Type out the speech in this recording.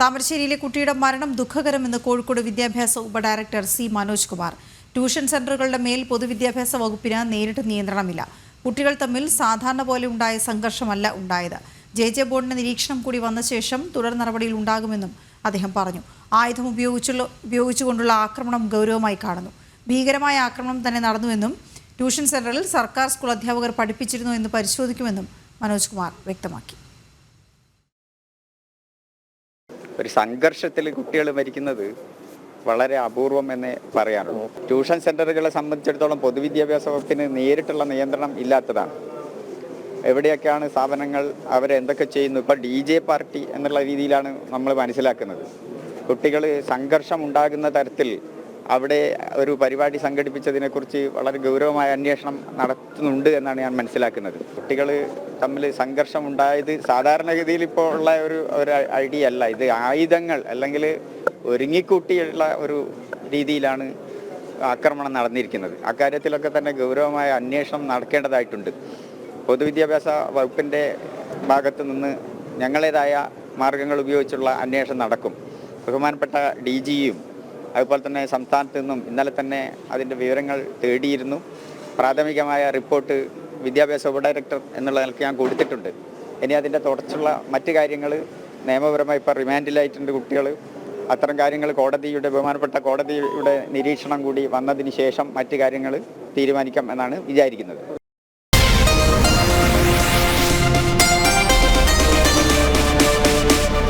താമരശ്ശേരിയിലെ കുട്ടിയുടെ മരണം ദുഃഖകരമെന്ന് കോഴിക്കോട് വിദ്യാഭ്യാസ ഉപഡയറക്ടർ സി മനോജ് കുമാർ. ട്യൂഷൻ സെന്ററുകളുടെ മേൽ പൊതുവിദ്യാഭ്യാസ വകുപ്പിന് നേരിട്ട് നിയന്ത്രണമില്ല. കുട്ടികൾ തമ്മിൽ സാധാരണ പോലെ ഉണ്ടായ സംഘർഷമല്ല ഉണ്ടായത്. ജെ ജെ ബോർഡിന്റെ നിരീക്ഷണം കൂടി വന്ന ശേഷം തുടർ നടപടിയിൽ ഉണ്ടാകുമെന്നും അദ്ദേഹം പറഞ്ഞു. ആയുധം ഉപയോഗിച്ചുള്ള ഉപയോഗിച്ചുകൊണ്ടുള്ള ആക്രമണം ഗൗരവമായി കാണുന്നു. ഭീകരമായ ആക്രമണം തന്നെ നടന്നുവെന്നും ട്യൂഷൻ സെന്ററിൽ സർക്കാർ സ്കൂൾ അധ്യാപകർ പഠിപ്പിച്ചിരുന്നു എന്ന് പരിശോധിക്കുമെന്നും മനോജ് കുമാർ വ്യക്തമാക്കി. ഒരു സംഘർഷത്തിൽ കുട്ടികൾ മരിക്കുന്നത് വളരെ അപൂർവം എന്നേ പറയാറുള്ളൂ ട്യൂഷൻ സെന്ററുകളെ സംബന്ധിച്ചിടത്തോളം പൊതുവിദ്യാഭ്യാസ വകുപ്പിന് നേരിട്ടുള്ള നിയന്ത്രണം ഇല്ലാത്തതാണ്. എവിടെയൊക്കെയാണ് സ്ഥാപനങ്ങൾ അവരെന്തൊക്കെ ചെയ്യുന്നു? ഇപ്പോൾ ഡി ജെ പാർട്ടി എന്നുള്ള രീതിയിലാണ് നമ്മൾ മനസ്സിലാക്കുന്നത്. കുട്ടികൾ സംഘർഷം ഉണ്ടാകുന്ന തരത്തിൽ അവിടെ ഒരു പരിപാടി സംഘടിപ്പിച്ചതിനെക്കുറിച്ച് വളരെ ഗൗരവമായ അന്വേഷണം നടത്തുന്നുണ്ട് എന്നാണ് ഞാൻ മനസ്സിലാക്കുന്നത്. കുട്ടികൾ തമ്മിൽ സംഘർഷം ഉണ്ടായത് സാധാരണഗതിയിൽ ഇപ്പോൾ ഉള്ള ഒരു ഒരു ഐഡിയ അല്ല. ഇത് ആയുധങ്ങൾ അല്ലെങ്കിൽ ഒരുങ്ങിക്കൂട്ടിയുള്ള ഒരു രീതിയിലാണ് ആക്രമണം നടന്നിരിക്കുന്നത്. അക്കാര്യത്തിലൊക്കെ തന്നെ ഗൗരവമായ അന്വേഷണം നടക്കേണ്ടതായിട്ടുണ്ട്. പൊതുവിദ്യാഭ്യാസ വകുപ്പിന്റെ ഭാഗത്തു നിന്ന് ഞങ്ങളേതായ മാർഗങ്ങൾ ഉപയോഗിച്ചുള്ള അന്വേഷണം നടക്കും. ബഹുമാനപ്പെട്ട ഡി ജിയും അതുപോലെ തന്നെ സംസ്ഥാനത്ത് നിന്നും ഇന്നലെ തന്നെ അതിന്റെ വിവരങ്ങൾ തേടിയിരുന്നു. പ്രാഥമികമായ റിപ്പോർട്ട് വിദ്യാഭ്യാസ ഉപഡയറക്ടർ എന്നുള്ള നിലയ്ക്ക് ഞാൻ കൊടുത്തിട്ടുണ്ട്. ഇനി അതിന്റെ തുടർച്ചുള്ള മറ്റു കാര്യങ്ങൾ നിയമപരമായി ഇപ്പോൾ റിമാൻഡിലായിട്ടുണ്ട് കുട്ടികൾ. അത്തരം കാര്യങ്ങൾ കോടതിയുടെ ബഹുമാനപ്പെട്ട കോടതിയുടെ നിരീക്ഷണം കൂടി വന്നതിന് ശേഷം മറ്റു കാര്യങ്ങൾ തീരുമാനിക്കാം എന്നാണ് വിചാരിക്കുന്നത്.